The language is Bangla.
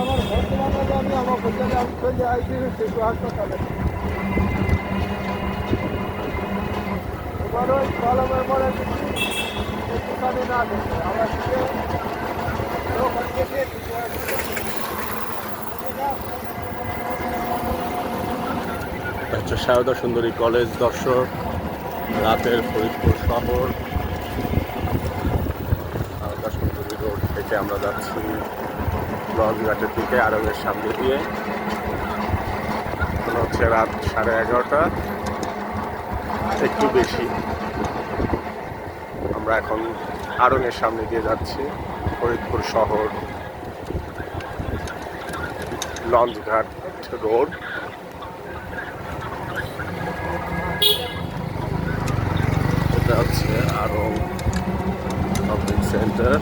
আমার আমি আমার আসি শিশু হাসপাতালে আমরা হচ্ছে সারদা সুন্দরী কলেজ দর্শক, রাতের ফরিদপুর শহর। সুন্দরী রোড থেকে আমরা যাচ্ছি। লঞ্চঘাটের দিকে আরবের সামনে দিয়ে। এখন হচ্ছে রাত সাড়ে এগারোটা। একটু বেশি। আমরা এখন আরঙের সামনে দিয়ে যাচ্ছি, ফরিদপুর শহর, লঞ্চঘাট রোড। এটা হচ্ছে আরং শপিং সেন্টার